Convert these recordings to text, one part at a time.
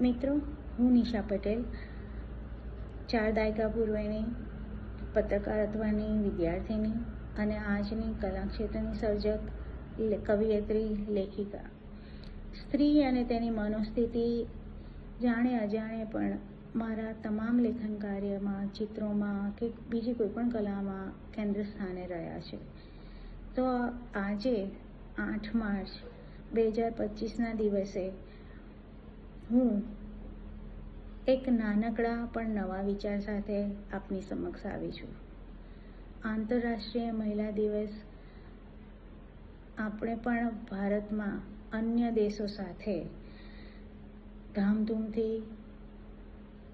મિત્રો, હું નિશા પટેલ, ચાર દાયકા પૂર્વેની પત્રકારત્વની વિદ્યાર્થીની અને આજની કલા ક્ષેત્રની સર્જક કવિયત્રી, લેખિકા. સ્ત્રી અને તેની મનોસ્થિતિ જાણે અજાણે પણ મારા તમામ લેખન કાર્યમાં, ચિત્રોમાં કે બીજી કોઈ પણ કલામાં કેન્દ્ર સ્થાને રહ્યા છે. તો આજે આઠ માર્ચ, બે હજાર પચીસના દિવસે હું એક નાનકડા પણ નવા વિચાર સાથે આપની સમક્ષ આવી છું. આંતરરાષ્ટ્રીય મહિલા દિવસ આપણે પણ ભારતમાં અન્ય દેશો સાથે ધામધૂમથી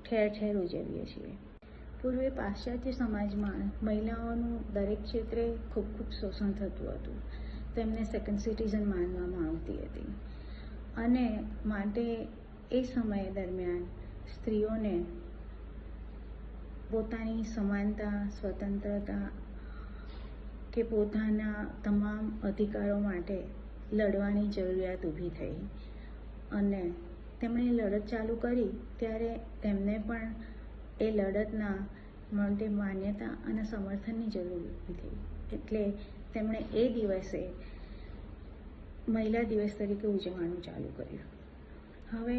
ઠેર ઠેર ઉજવીએ છીએ. પૂર્વે પાશ્ચાત્ય સમાજમાં મહિલાઓનું દરેક ક્ષેત્રે ખૂબ ખૂબ શોષણ થતું હતું. તેમને સેકન્ડ સિટીઝન માનવામાં આવતી હતી. અને માટે એ સમય દરમિયાન સ્ત્રીઓને પોતાની સમાનતા, સ્વતંત્રતા કે પોતાના તમામ અધિકારો માટે લડવાની જરૂરિયાત ઊભી થઈ. અને તેમણે લડત ચાલુ કરી ત્યારે તેમને પણ એ લડતના માટે માન્યતા અને સમર્થનની જરૂર ઊભી થઈ. એટલે તેમણે એ દિવસે, મહિલા દિવસ તરીકે ઉજવવાનું ચાલુ કર્યું. હવે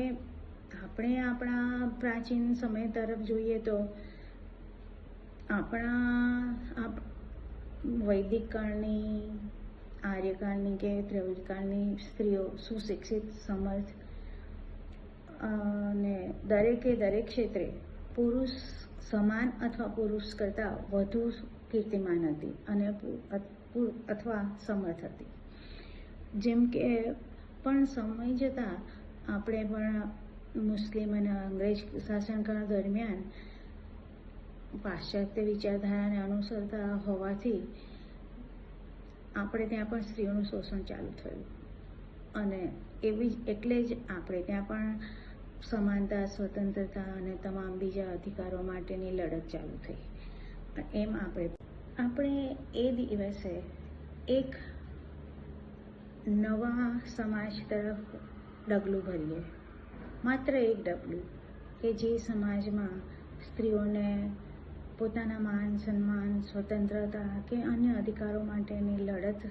આપણે આપણા પ્રાચીન સમય તરફ જોઈએ તો આપણા આપ વૈદિક કાળની, આર્યકાળની કે ત્રેવડકાળની સ્ત્રીઓ સુશિક્ષિત, સમર્થ, અને દરેકે દરેક ક્ષેત્રે પુરુષ સમાન અથવા પુરુષ કરતાં વધુ કીર્તિમાન હતી અને અથવા સમર્થ હતી. જેમ કે પણ સમય જતાં આપણે પણ મુસ્લિમ અને અંગ્રેજ શાસનકાળ દરમિયાન પાશ્ચાત્ય વિચારધારાને અનુસરતા હોવાથી આપણે ત્યાં પણ સ્ત્રીઓનું શોષણ ચાલુ થયું. અને એવી જ એટલે જ આપણે ત્યાં પણ સમાનતા, સ્વતંત્રતા અને તમામ બીજા અધિકારો માટેની લડત ચાલુ થઈ. એમ આપણે આપણે એ દિવસે એક નવા સમાજ તરફ ડગલું ભરીએ. માત્ર એક ડગલું કે જે સમાજમાં સ્ત્રીઓને પોતાના માન સન્માન, સ્વતંત્રતા કે અન્ય અધિકારો માટેની લડત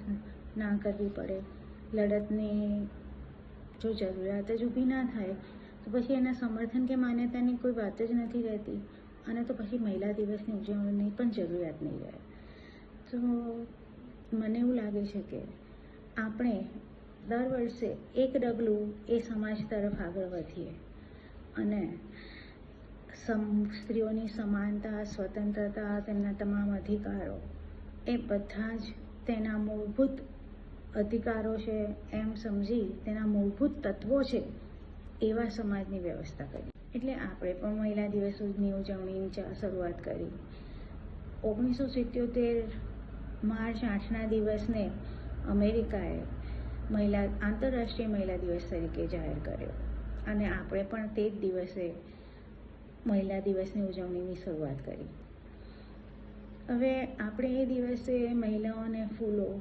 ના કરવી પડે. લડતની જો જરૂરિયાત જ ઊભી ના થાય, તો પછી એના સમર્થન કે માન્યતાની કોઈ વાત જ નથી રહેતી અને તો પછી મહિલા દિવસની ઉજવણીની પણ જરૂરિયાત નહીં રહે. તો મને એવું લાગે છે કે આપણે દર વર્ષે એક ડગલું એ સમાજ તરફ આગળ વધીએ. અને સ્ત્રીઓની સમાનતા, સ્વતંત્રતા, તેમના તમામ અધિકારો, એ બધા જ તેના મૂળભૂત અધિકારો છે એમ સમજી તેના મૂળભૂત તત્વો છે એવા સમાજની વ્યવસ્થા કરી. એટલે આપણે પણ મહિલા દિવસની ઉજવણીની શરૂઆત કરી. ઓગણીસો સિત્યોતેર માર્ચ આઠના દિવસને અમેરિકાએ મહિલા, આંતરરાષ્ટ્રીય મહિલા દિવસ તરીકે જાહેર કર્યો. અને આપણે પણ તે જ દિવસે મહિલા દિવસની ઉજવણીની શરૂઆત કરી. હવે આપણે એ દિવસે મહિલાઓને ફૂલો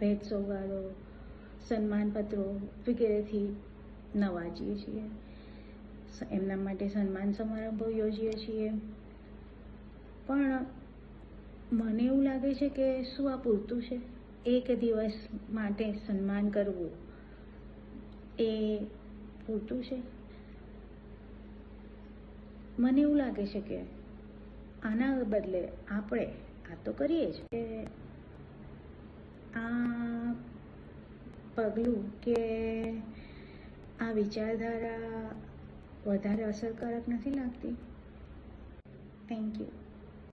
ભેટ સોગાદો સન્માનપત્રો વગેરેથી નવાજીએ છીએ. એમના માટે સન્માન સમારંભો યોજીએ છીએ. પણ મને એવું લાગે છે કે શું આ પૂરતું છે? એક દિવસ માટે સન્માન કરવું એ પૂરતું છે? મને એવું લાગે છે કે આના બદલે આપણે આ તો કરીએ જ. કે આ પગલું કે આ વિચારધારા વધારે અસરકારક નથી લાગતી? Thank you